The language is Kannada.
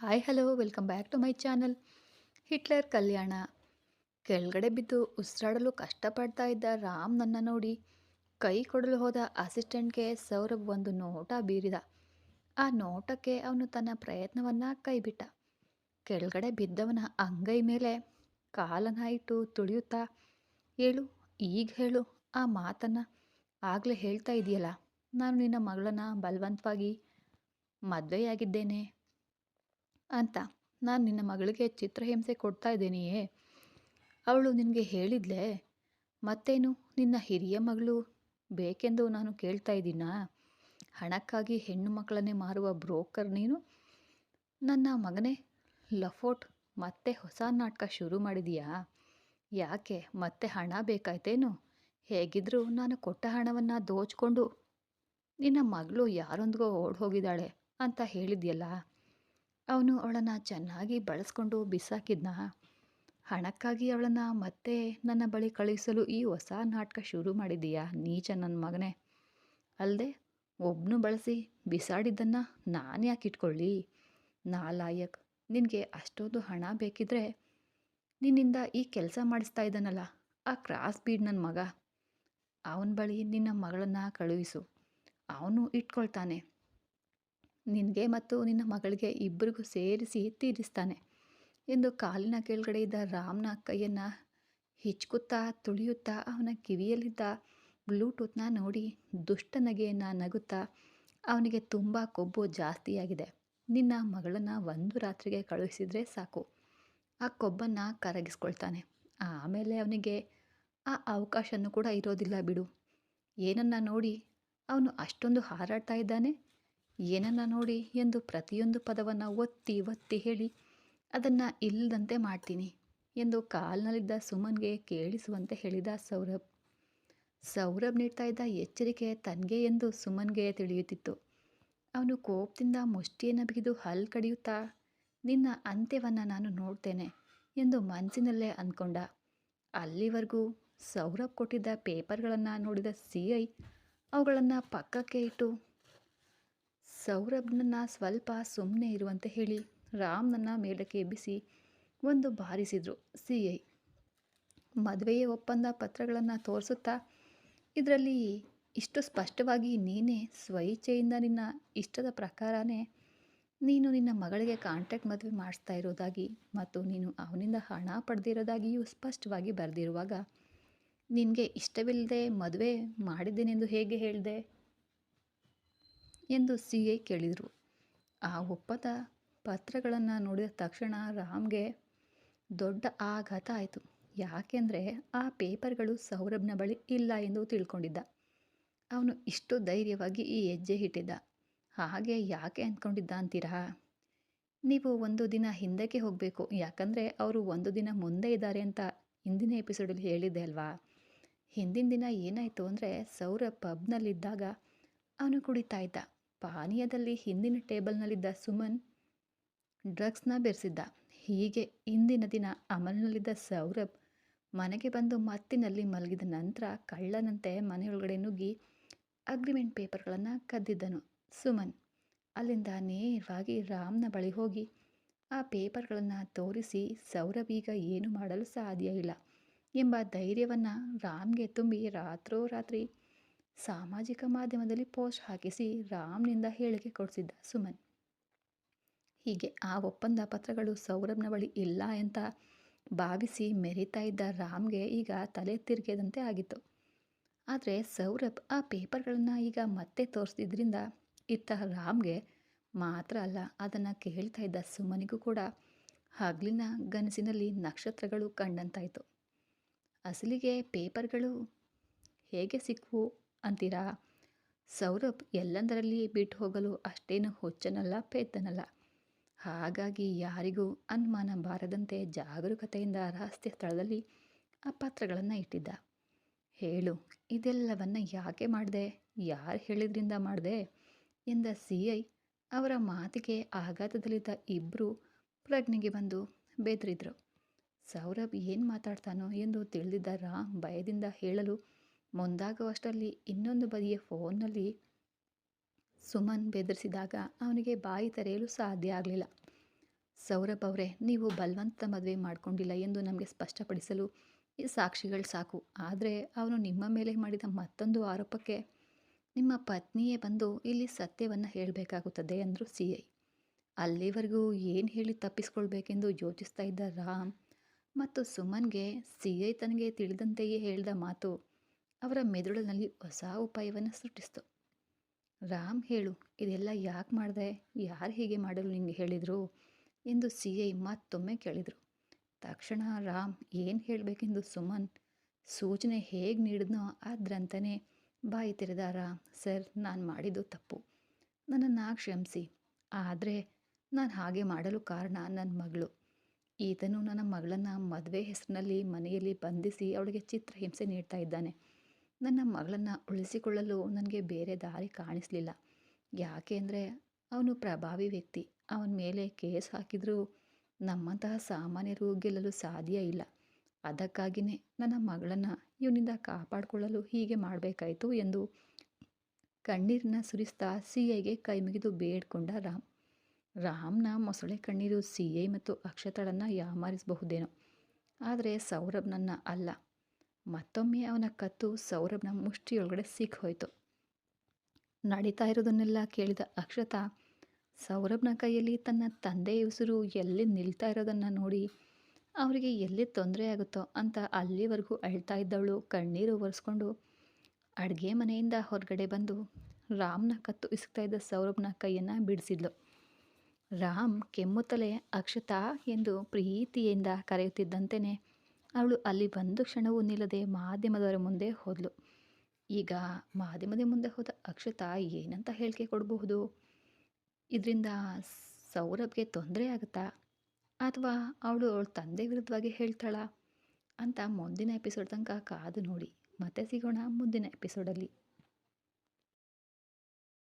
Hi hello welcome back to my channel Hitler Kalyana ಕೆಳಗಡೆ ಬಿದ್ದು ಉಸಿರಾಡಲು ಕಷ್ಟಪಡ್ತಾ ಇದ್ದ ರಾಮ್ ನನ್ನ ನೋಡಿ ಕೈ ಕೊಡಲು ಹೋದ ಅಸಿಸ್ಟೆಂಟ್ಗೆ ಸೌರಭ್ ಒಂದು ನೋಟ ಬೀರಿದ. ಆ ನೋಟಕ್ಕೆ ಅವನು ತನ್ನ ಪ್ರಯತ್ನವನ್ನು ಕೈಬಿಟ್ಟ. ಕೆಳಗಡೆ ಬಿದ್ದವನ ಅಂಗೈ ಮೇಲೆ ಕಾಲನ ಇಟ್ಟು ತುಳಿಯುತ್ತಾ ಹೇಳು ಈಗ ಹೇಳು, ಆ ಮಾತನ್ನು ಆಗಲೇ ಹೇಳ್ತಾ ಇದೆಯಲ್ಲ, ನಾನು ನಿನ್ನ ಮಗಳನ್ನು ಬಲವಂತವಾಗಿ ಮದುವೆಯಾಗಿದ್ದೇನೆ ಅಂತ. ನಾನು ನಿನ್ನ ಮಗಳಿಗೆ ಚಿತ್ರಹಿಂಸೆ ಕೊಡ್ತಾ ಇದ್ದೇನೆಯೇ. ಅವಳು ನಿನಗೆ ಹೇಳಿದ್ಲೇ? ಮತ್ತೇನು? ನಿನ್ನ ಹಿರಿಯ ಮಗಳು ಬೇಕೆಂದು ನಾನು ಕೇಳ್ತಾ ಇದ್ದೀನಾ? ಹಣಕ್ಕಾಗಿ ಹೆಣ್ಣು ಮಕ್ಕಳನ್ನೇ ಮಾರುವ ಬ್ರೋಕರ್ ನೀನು? ನನ್ನ ಮಗನೇ, ಲಫೋಟ್, ಮತ್ತೆ ಹೊಸ ನಾಟಕ ಶುರು ಮಾಡಿದೀಯಾ? ಯಾಕೆ? ಮತ್ತೆ ಹಣ ಬೇಕಾಯ್ತೇನು? ಹೇಗಿದ್ರೂ ನಾನು ಕೊಟ್ಟ ಹಣವನ್ನು ದೋಚ್ಕೊಂಡು ನಿನ್ನ ಮಗಳು ಯಾರೊಂದಿಗೋ ಓಡ್ ಹೋಗಿದ್ದಾಳೆ ಅಂತ ಹೇಳಿದ್ಯಲ್ಲ? ಅವನು ಅವಳನ್ನು ಚೆನ್ನಾಗಿ ಬಳಸ್ಕೊಂಡು ಬಿಸಾಕಿದ್ನ. ಹಣಕ್ಕಾಗಿ ಅವಳನ್ನು ಮತ್ತೆ ನನ್ನ ಬಳಿ ಕಳುಹಿಸಲು ಈ ಹೊಸ ನಾಟಕ ಶುರು ಮಾಡಿದೀಯಾ ನೀಚ ನನ್ನ ಮಗನೇ? ಅಲ್ಲದೆ ಒಬ್ಬನು ಬಳಸಿ ಬಿಸಾಡಿದ್ದನ್ನು ನಾನು ಯಾಕೆ ಇಟ್ಕೊಳ್ಳಿ? ನಾಲಾಯಕ್ ನಿನಗೆ ಅಷ್ಟೊಂದು ಹಣ ಬೇಕಿದ್ರೆ ನಿನ್ನಿಂದ ಈ ಕೆಲಸ ಮಾಡಿಸ್ತಾ ಇದ್ದಾನಲ್ಲ, ಆ ಕ್ರಾಸ್ ಬೀಡ್ ನನ್ನ ಮಗ. ಅವನ ಬಳಿ ನಿನ್ನ ಮಗಳನ್ನು ಕಳುಹಿಸು. ಅವನು ಇಟ್ಕೊಳ್ತಾನೆ. ನಿನಗೆ ಮತ್ತು ನಿನ್ನ ಮಗಳಿಗೆ ಇಬ್ಬರಿಗೂ ಸೇರಿಸಿ ತೀರಿಸ್ತಾನೆ ಎಂದು ಕಾಲಿನ ಕೆಳಗಡೆ ಇದ್ದ ರಾಮ್ನ ಕೈಯನ್ನು ಹಿಚ್ಕುತ್ತಾ ತುಳಿಯುತ್ತಾ ಅವನ ಕಿವಿಯಲ್ಲಿದ್ದ ಬ್ಲೂಟೂತ್ನ ನೋಡಿ ದುಷ್ಟ ನಗೆಯನ್ನು ನಗುತ್ತಾ ಅವನಿಗೆ ತುಂಬ ಕೊಬ್ಬು ಜಾಸ್ತಿಯಾಗಿದೆ. ನಿನ್ನ ಮಗಳನ್ನು ಒಂದು ರಾತ್ರಿಗೆ ಕಳುಹಿಸಿದರೆ ಸಾಕು. ಆ ಕೊಬ್ಬನ್ನು ಕರಗಿಸ್ಕೊಳ್ತಾನೆ. ಆಮೇಲೆ ಅವನಿಗೆ ಆ ಅವಕಾಶನೂ ಕೂಡ ಇರೋದಿಲ್ಲ ಬಿಡು. ಏನನ್ನ ನೋಡಿ ಅವನು ಅಷ್ಟೊಂದು ಹಾರಾಡ್ತಾ ಇದ್ದಾನೆ. ಏನನ್ನ ನೋಡಿ ಎಂದು ಪ್ರತಿಯೊಂದು ಪದವನ್ನು ಒತ್ತಿ ಒತ್ತಿ ಹೇಳಿ, ಅದನ್ನು ಇಲ್ಲದಂತೆ ಮಾಡ್ತೀನಿ ಎಂದು ಕಾಲ್ನಲ್ಲಿದ್ದ ಸುಮನ್ಗೆ ಕೇಳಿಸುವಂತೆ ಹೇಳಿದ ಸೌರಭ್. ಸೌರಭ್ ನೀಡ್ತಾ ಇದ್ದ ಎಚ್ಚರಿಕೆ ತನಗೆ ಎಂದು ಸುಮನ್ಗೆ ತಿಳಿಯುತ್ತಿತ್ತು. ಅವನು ಕೋಪದಿಂದ ಮುಷ್ಟಿಯನ್ನು ಬಿಗಿದು ಹಲ್ ಕಡಿಯುತ್ತಾ, ನಿನ್ನ ಅಂತ್ಯವನ್ನು ನಾನು ನೋಡ್ತೇನೆ ಎಂದು ಮನಸ್ಸಿನಲ್ಲೇ ಅಂದ್ಕೊಂಡ. ಅಲ್ಲಿವರೆಗೂ ಸೌರಭ್ ಕೊಟ್ಟಿದ್ದ ಪೇಪರ್ಗಳನ್ನು ನೋಡಿದ ಸಿ ಐ, ಅವುಗಳನ್ನು ಪಕ್ಕಕ್ಕೆ ಇಟ್ಟು ಸೌರಭ್ನನ್ನ ಸ್ವಲ್ಪ ಸುಮ್ಮನೆ ಇರುವಂತೆ ಹೇಳಿ ರಾಮ್ನನ್ನ ಮೇಲಕ್ಕೆ ಎಬ್ಬಿಸಿ ಒಂದು ಬಾರಿಸಿದರು ಸಿ ಐ ಮದುವೆಯ ಒಪ್ಪಂದ ಪತ್ರಗಳನ್ನು ತೋರಿಸುತ್ತಾ ಇದರಲ್ಲಿ ಇಷ್ಟು ಸ್ಪಷ್ಟವಾಗಿ ನೀನೇ ಸ್ವಇಚ್ಛೆಯಿಂದ ನಿನ್ನ ಇಷ್ಟದ ಪ್ರಕಾರನೇ ನೀನು ನಿನ್ನ ಮಗಳಿಗೆ ಕಾಂಟ್ಯಾಕ್ಟ್ ಮದುವೆ ಮಾಡಿಸ್ತಾ ಇರೋದಾಗಿ ಮತ್ತು ನೀನು ಅವನಿಂದ ಹಣ ಪಡೆದಿರೋದಾಗಿಯೂ ಸ್ಪಷ್ಟವಾಗಿ ಬರೆದಿರುವಾಗ, ನಿನಗೆ ಇಷ್ಟವಿಲ್ಲದೆ ಮದುವೆ ಮಾಡಿದ್ದೇನೆಂದು ಹೇಗೆ ಹೇಳಿದೆ? ಎಂದು ಸಿ ಐ ಕೇಳಿದರು. ಆ ಒಪ್ಪದ ಪತ್ರಗಳನ್ನು ನೋಡಿದ ತಕ್ಷಣ ರಾಮ್ಗೆ ದೊಡ್ಡ ಆಘಾತ ಆಯಿತು. ಯಾಕೆಂದರೆ ಆ ಪೇಪರ್ಗಳು ಸೌರಭ್ನ ಬಳಿ ಇಲ್ಲ ಎಂದು ತಿಳ್ಕೊಂಡಿದ್ದ. ಅವನು ಇಷ್ಟು ಧೈರ್ಯವಾಗಿ ಈ ಹೆಜ್ಜೆ ಇಟ್ಟಿದ್ದ. ಹಾಗೆ ಯಾಕೆ ಅಂದ್ಕೊಂಡಿದ್ದ ಅಂತೀರಾ? ನೀವು ಒಂದು ದಿನ ಹಿಂದಕ್ಕೆ ಹೋಗಬೇಕು. ಯಾಕಂದರೆ ಅವರು ಒಂದು ದಿನ ಮುಂದೆ ಇದ್ದಾರೆ ಅಂತ ಹಿಂದಿನ ಎಪಿಸೋಡಲ್ಲಿ ಹೇಳಿದ್ದೆ ಅಲ್ವಾ? ಹಿಂದಿನ ದಿನ ಏನಾಯಿತು ಅಂದರೆ ಸೌರಭ್ ಪಬ್ನಲ್ಲಿದ್ದಾಗ ಅವನು ಕುಡಿತಾ ಇದ್ದ. ಪಾನೀಯದಲ್ಲಿ ಹಿಂದಿನ ಟೇಬಲ್ನಲ್ಲಿದ್ದ ಸುಮನ್ ಡ್ರಗ್ಸ್ನ ಬೆರೆಸಿದ್ದ. ಹೀಗೆ ಇಂದಿನ ದಿನ ಅಮಲ್ನಲ್ಲಿದ್ದ ಸೌರಭ್ ಮನೆಗೆ ಬಂದು ಮತ್ತಿನಲ್ಲಿ ಮಲಗಿದ ನಂತರ ಕಳ್ಳನಂತೆ ಮನೆಯೊಳಗಡೆ ನುಗ್ಗಿ ಅಗ್ರಿಮೆಂಟ್ ಪೇಪರ್ಗಳನ್ನು ಕದ್ದಿದ್ದನು ಸುಮನ್. ಅಲ್ಲಿಂದ ನೇರವಾಗಿ ರಾಮ್ನ ಬಳಿ ಹೋಗಿ ಆ ಪೇಪರ್ಗಳನ್ನು ತೋರಿಸಿ ಸೌರಭ್ ಈಗ ಏನು ಮಾಡಲು ಸಾಧ್ಯ ಇಲ್ಲ ಎಂಬ ಧೈರ್ಯವನ್ನು ರಾಮ್ಗೆ ತುಂಬಿ ರಾತ್ರೋರಾತ್ರಿ ಸಾಮಾಜಿಕ ಮಾಧ್ಯಮದಲ್ಲಿ ಪೋಸ್ಟ್ ಹಾಕಿಸಿ ರಾಮ್ನಿಂದ ಹೇಳಿಕೆ ಕೊಡಿಸಿದ್ದ ಸುಮನ್. ಹೀಗೆ ಆ ಒಪ್ಪಂದ ಪತ್ರಗಳು ಸೌರಭ್ನ ಬಳಿ ಇಲ್ಲ ಅಂತ ಭಾವಿಸಿ ಮೆರಿತಾ ಇದ್ದ ರಾಮ್ಗೆ ಈಗ ತಲೆ ತಿರುಗಿದಂತೆ ಆಗಿತ್ತು. ಆದರೆ ಸೌರಭ್ ಆ ಪೇಪರ್ಗಳನ್ನು ಈಗ ಮತ್ತೆ ತೋರಿಸಿದ್ರಿಂದ ಇತ್ತ ರಾಮ್ಗೆ ಮಾತ್ರ ಅಲ್ಲ, ಅದನ್ನು ಕೇಳ್ತಾ ಇದ್ದ ಸುಮನಿಗೂ ಕೂಡ ಹಗಲಿನ ಗನಸಿನಲ್ಲಿ ನಕ್ಷತ್ರಗಳು ಕಂಡಂತಾಯಿತು. ಅಸಲಿಗೆ ಪೇಪರ್ಗಳು ಹೇಗೆ ಸಿಕ್ವು? ಅಂತೀರಾ? ಸೌರಭ್ ಎಲ್ಲಂದರಲ್ಲಿ ಬಿಟ್ಟು ಹೋಗಲು ಅಷ್ಟೇನು ಹುಚ್ಚನಲ್ಲ ಪೇತನಲ್ಲ ಹಾಗಾಗಿ ಯಾರಿಗೂ ಅನುಮಾನ ಬಾರದಂತೆ ಜಾಗರೂಕತೆಯಿಂದ ರಹಸ್ಯ ಸ್ಥಳದಲ್ಲಿ ಆ ಪಾತ್ರಗಳನ್ನು ಇಟ್ಟಿದ್ದ. ಹೇಳು, ಇದೆಲ್ಲವನ್ನ ಯಾಕೆ ಮಾಡಿದೆ? ಯಾರು ಹೇಳಿದ್ರಿಂದ ಮಾಡಿದೆ? ಎಂದ ಸಿ ಐ ಅವರ ಮಾತಿಗೆ ಆಘಾತದಲ್ಲಿದ್ದ ಇಬ್ಬರು ಪ್ರಜ್ಞೆಗೆ ಬಂದು ಬೆದರಿದ್ರು. ಸೌರಭ್ ಏನು ಮಾತಾಡ್ತಾನೋ ಎಂದು ತಿಳಿದಿದ್ದ ರಾಮ್ ಭಯದಿಂದ ಹೇಳಲು ಮುಂದಾಗುವಷ್ಟರಲ್ಲಿ ಇನ್ನೊಂದು ಬದಿಯ ಫೋನ್ನಲ್ಲಿ ಸುಮನ್ ಬೆದರಿಸಿದಾಗ ಅವನಿಗೆ ಬಾಯಿ ತೆರೆಯಲು ಸಾಧ್ಯ ಆಗಲಿಲ್ಲ. ಸೌರಭ್ ಅವರೇ, ನೀವು ಬಲವಂತ ಮದುವೆ ಮಾಡಿಕೊಂಡಿಲ್ಲ ಎಂದು ನಮಗೆ ಸ್ಪಷ್ಟಪಡಿಸಲು ಈ ಸಾಕ್ಷಿಗಳು ಸಾಕು. ಆದರೆ ಅವನು ನಿಮ್ಮ ಮೇಲೆ ಮಾಡಿದ ಮತ್ತೊಂದು ಆರೋಪಕ್ಕೆ ನಿಮ್ಮ ಪತ್ನಿಯೇ ಬಂದು ಇಲ್ಲಿ ಸತ್ಯವನ್ನು ಹೇಳಬೇಕಾಗುತ್ತದೆ ಅಂದರು ಸಿ ಐ ಅಲ್ಲಿವರೆಗೂ ಏನು ಹೇಳಿ ತಪ್ಪಿಸ್ಕೊಳ್ಬೇಕೆಂದು ಯೋಚಿಸ್ತಾ ಇದ್ದ ರಾಮ್ ಮತ್ತು ಸುಮನ್ಗೆ ಸಿ ಐ ತನಗೆ ತಿಳಿದಂತೆಯೇ ಹೇಳಿದ ಮಾತು ಅವರ ಮೆದುಳಿನಲ್ಲಿ ಹೊಸ ಉಪಾಯವನ್ನು ಸೃಷ್ಟಿಸ್ತು. ರಾಮ್ ಹೇಳು, ಇದೆಲ್ಲ ಯಾಕೆ ಮಾಡಿದೆ? ಯಾರು ಹೀಗೆ ಮಾಡಲು ನಿಂಗೆ ಹೇಳಿದರು? ಎಂದು ಸಿ ಐ ಮತ್ತೊಮ್ಮೆ ಕೇಳಿದರು. ತಕ್ಷಣ ರಾಮ್ ಏನು ಹೇಳಬೇಕೆಂದು ಸುಮನ್, ಸೂಚನೆ ಹೇಗೆ ನೀಡಿದ್ನೋ ಅದರಂತನೇ ಬಾಯಿ ತೆರೆದ ರಾಮ್, ಸರ್, ನಾನು ಮಾಡಿದ್ದು ತಪ್ಪು. ನನ್ನನ್ನು ಕ್ಷಮಿಸಿ. ಆದರೆ ನಾನು ಹಾಗೆ ಮಾಡಲು ಕಾರಣ ನನ್ನ ಮಗಳು. ಈತನು ನನ್ನ ಮಗಳನ್ನು ಮದುವೆ ಹೆಸರಿನಲ್ಲಿ ಮನೆಯಲ್ಲಿ ಬಂಧಿಸಿ ಅವಳಿಗೆ ಚಿತ್ರಹಿಂಸೆ ನೀಡ್ತಾ ಇದ್ದಾನೆ. ನನ್ನ ಮಗಳನ್ನು ಉಳಿಸಿಕೊಳ್ಳಲು ನನಗೆ ಬೇರೆ ದಾರಿ ಕಾಣಿಸಲಿಲ್ಲ. ಯಾಕೆ ಅಂದರೆ ಅವನು ಪ್ರಭಾವಿ ವ್ಯಕ್ತಿ. ಅವನ ಮೇಲೆ ಕೇಸ್ ಹಾಕಿದರೂ ನಮ್ಮಂತಹ ಸಾಮಾನ್ಯರು ಗೆಲ್ಲಲು ಸಾಧ್ಯ ಇಲ್ಲ. ಅದಕ್ಕಾಗಿಯೇ ನನ್ನ ಮಗಳನ್ನು ಇವನಿಂದ ಕಾಪಾಡಿಕೊಳ್ಳಲು ಹೀಗೆ ಮಾಡಬೇಕಾಯಿತು ಎಂದು ಕಣ್ಣೀರನ್ನ ಸುರಿಸ್ತಾ ಸಿ ಐಗೆ ಕೈ ಮುಗಿದು ಬೇಡ್ಕೊಂಡ ರಾಮ್. ರಾಮ್ನ ಮೊಸಳೆ ಕಣ್ಣೀರು ಸಿ ಐ ಮತ್ತು ಅಕ್ಷತಳನ್ನು ಯಾಮಾರಿಸಬಹುದೇನೋ. ಆದರೆ ಸೌರಭ್ನನ್ನ ಅಲ್ಲ. ಮತ್ತೊಮ್ಮೆ ಅವನ ಕತ್ತು ಸೌರಭ್ನ ಮುಷ್ಟಿಯೊಳಗಡೆ ಸಿಕ್ಕೋಯ್ತು. ನಡೀತಾ ಇರೋದನ್ನೆಲ್ಲ ಕೇಳಿದ ಅಕ್ಷತ, ಸೌರಭ್ನ ಕೈಯಲ್ಲಿ ತನ್ನ ತಂದೆಯ ಉಸಿರು ಎಲ್ಲಿ ನಿಲ್ತಾ ಇರೋದನ್ನು ನೋಡಿ, ಅವರಿಗೆ ಎಲ್ಲಿ ತೊಂದರೆ ಆಗುತ್ತೋ ಅಂತ ಅಲ್ಲಿವರೆಗೂ ಅಳ್ತಾ ಇದ್ದವಳು ಕಣ್ಣೀರು ಒರೆಸ್ಕೊಂಡು ಅಡುಗೆ ಮನೆಯಿಂದ ಹೊರಗಡೆ ಬಂದು ರಾಮ್ನ ಕತ್ತು ಇಸುಕ್ತಾ ಇದ್ದ ಸೌರಭ್ನ ಕೈಯನ್ನು ಬಿಡಿಸಿದ್ಲು. ರಾಮ್ ಕೆಮ್ಮುತ್ತಲೇ ಅಕ್ಷತಾ ಎಂದು ಪ್ರೀತಿಯಿಂದ ಕರೆಯುತ್ತಿದ್ದಂತೆಯೇ ಅವಳು ಅಲ್ಲಿ ಬಂದು ಕ್ಷಣವೂ ನಿಲ್ಲದೆ ಮಾಧ್ಯಮದವರ ಮುಂದೆ ಹೋದಳು ಈಗ ಮಾಧ್ಯಮದ ಮುಂದೆ ಹೋದ ಅಕ್ಷತಾ ಏನಂತ ಹೇಳಿಕೆ ಕೊಡಬಹುದು? ಇದರಿಂದ ಸೌರಭ್ಗೆ ತೊಂದರೆ ಆಗುತ್ತಾ? ಅಥವಾ ಅವಳು ಅವಳ ತಂದೆ ವಿರುದ್ಧವಾಗಿ ಹೇಳ್ತಾಳಾ? ಅಂತ ಮುಂದಿನ ಎಪಿಸೋಡ್ ತನಕ ಕಾದು ನೋಡಿ. ಮತ್ತೆ ಸಿಗೋಣ ಮುಂದಿನ ಎಪಿಸೋಡಲ್ಲಿ